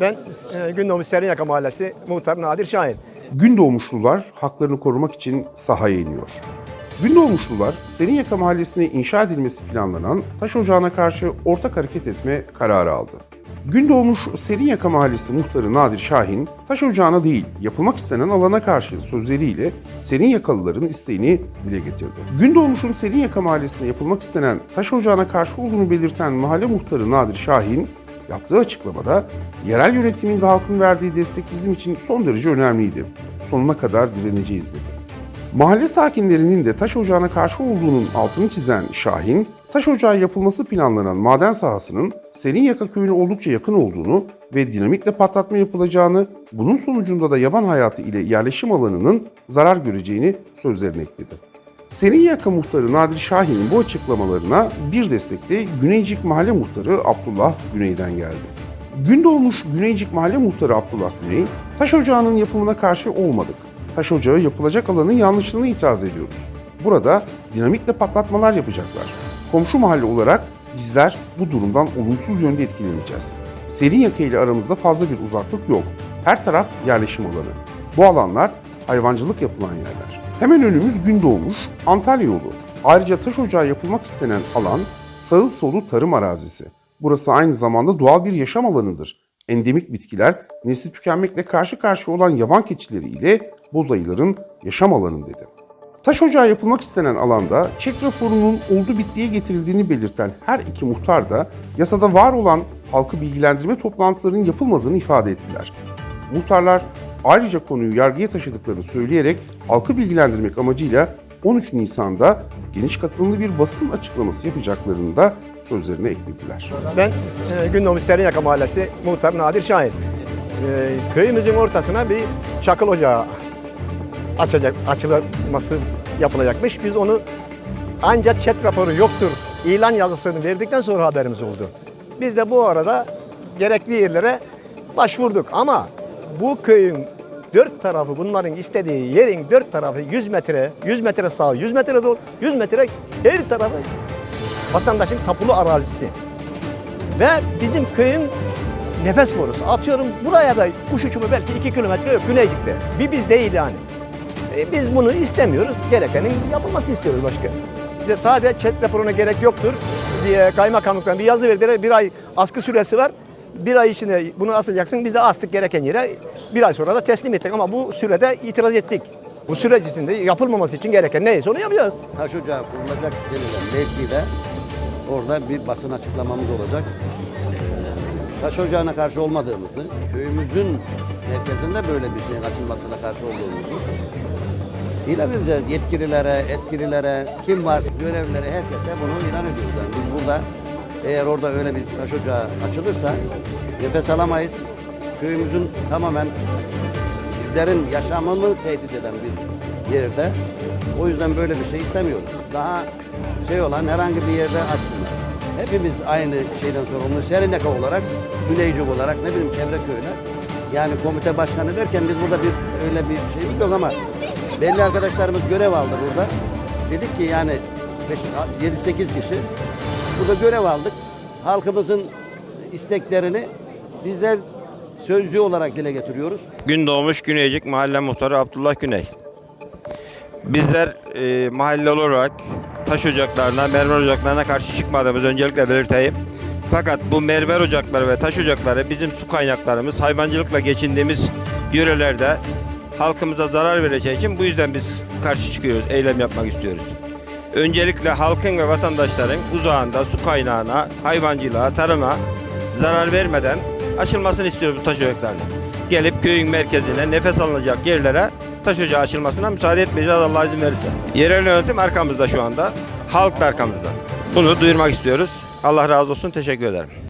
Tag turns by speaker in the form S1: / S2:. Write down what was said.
S1: Ben e, Gündoğmuş Serinyaka Mahallesi Muhtar Nadir Şahin.
S2: Gündoğmuşlular haklarını korumak için sahaya iniyor. Gündoğmuşlular Serinyaka Mahallesi'ne inşa edilmesi planlanan taş ocağına karşı ortak hareket etme kararı aldı. Gündoğmuş Serinyaka Mahallesi muhtarı Nadir Şahin, taş ocağına değil yapılmak istenen alana karşı sözleriyle Serinyakalıların isteğini dile getirdi. Gündoğmuş'un Serinyaka Mahallesi'ne yapılmak istenen taş ocağına karşı olduğunu belirten mahalle muhtarı Nadir Şahin, Yaptığı açıklamada yerel yönetimin ve halkın verdiği destek bizim için son derece önemliydi. Sonuna kadar direneceğiz dedi. Mahalle sakinlerinin de taş ocağına karşı olduğunun altını çizen Şahin, taş ocağı yapılması planlanan maden sahasının Serinyaka köyüne oldukça yakın olduğunu ve dinamitle patlatma yapılacağını, bunun sonucunda da yaban hayatı ile yerleşim alanının zarar göreceğini sözlerine ekledi. Serinyaka muhtarı Nadir Şahin'in bu açıklamalarına bir destek de Güneycik Mahalle Muhtarı Abdullah Güney'den geldi. Gündoğmuş Güneycik Mahalle Muhtarı Abdullah Güney, taş ocağının yapımına karşı olmadık. Taş ocağı yapılacak alanın yanlışlığını itiraz ediyoruz. Burada dinamitle patlatmalar yapacaklar. Komşu mahalle olarak bizler bu durumdan olumsuz yönde etkileneceğiz. Serinyaka ile aramızda fazla bir uzaklık yok. Her taraf yerleşim alanı. Bu alanlar hayvancılık yapılan yerler. Hemen önümüz Gündoğmuş, Antalya yolu. Ayrıca taş ocağı yapılmak istenen alan sağ solu tarım arazisi. Burası aynı zamanda doğal bir yaşam alanıdır. Endemik bitkiler nesli tükenmekle karşı karşıya olan yaban keçileri ile boz ayıların yaşam alanı dedi. Taş ocağı yapılmak istenen alanda çet raporunun oldu bittiye getirildiğini belirten her iki muhtar da yasada var olan halkı bilgilendirme toplantılarının yapılmadığını ifade ettiler. Muhtarlar ayrıca konuyu yargıya taşıdıklarını söyleyerek halkı bilgilendirmek amacıyla 13 Nisan'da geniş katılımlı bir basın açıklaması yapacaklarını da sözlerine eklediler.
S1: Ben e, Gündoğmuş Serinyaka Mahallesi Muhtar Nadir Şahin. E, köyümüzün ortasına bir çakıl ocağı açacak, açılması yapılacakmış. Biz onu ancak chat raporu yoktur ilan yazısını verdikten sonra haberimiz oldu. Biz de bu arada gerekli yerlere başvurduk ama bu köyün dört tarafı bunların istediği yerin dört tarafı 100 metre, 100 metre sağ, 100 metre doğru, 100 metre her tarafı vatandaşın tapulu arazisi. Ve bizim köyün nefes borusu. Atıyorum buraya da kuş uçumu belki 2 kilometre yok Güneycik'te. Bir biz değil yani. E, biz bunu istemiyoruz. Gerekenin yapılmasını istiyoruz başka. Bize sadece chat raporuna gerek yoktur diye kaymakamlıktan bir yazı verdiler. Bir ay askı süresi var. Bir ay içinde bunu asacaksın. Biz de astık gereken yere. Bir ay sonra da teslim ettik ama bu sürede itiraz ettik. Bu süreç içinde yapılmaması için gereken neyse onu yapacağız.
S3: taş ocağı kurulacak denilen mevkide orada bir basın açıklamamız olacak. Taş ocağına karşı olmadığımızı, köyümüzün merkezinde böyle bir şeyin açılmasına karşı olduğumuzu ilan edeceğiz. Yetkililere, etkililere, kim varsa görevlilere, herkese bunu ilan ediyoruz. Yani biz burada eğer orada öyle bir taş ocağı açılırsa nefes alamayız. Köyümüzün tamamen bizlerin yaşamını tehdit eden bir yerde. O yüzden böyle bir şey istemiyoruz. Daha şey olan herhangi bir yerde açsınlar. Hepimiz aynı şeyden sorumlu. Serineka olarak, Güneycik olarak, ne bileyim çevre köyler. Yani komite başkanı derken biz burada bir öyle bir şeyimiz yok ama belli arkadaşlarımız görev aldı burada. Dedik ki yani 7-8 kişi burada görev aldık. Halkımızın isteklerini bizler sözcü olarak dile getiriyoruz.
S4: Gündoğmuş Güneycik Mahalle Muhtarı Abdullah Güney. Bizler e, mahalle olarak taş ocaklarına, mermer ocaklarına karşı çıkmadığımızı öncelikle belirteyim. Fakat bu mermer ocakları ve taş ocakları bizim su kaynaklarımız, hayvancılıkla geçindiğimiz yörelerde halkımıza zarar vereceği için bu yüzden biz karşı çıkıyoruz, eylem yapmak istiyoruz. Öncelikle halkın ve vatandaşların uzağında su kaynağına, hayvancılığa, tarıma zarar vermeden açılmasını istiyoruz bu taş ocaklarının. Gelip köyün merkezine nefes alınacak yerlere taş ocağı açılmasına müsaade etmeyeceğiz Allah izin verirse. Yerel yönetim arkamızda şu anda. Halk da arkamızda. Bunu duyurmak istiyoruz. Allah razı olsun. Teşekkür ederim.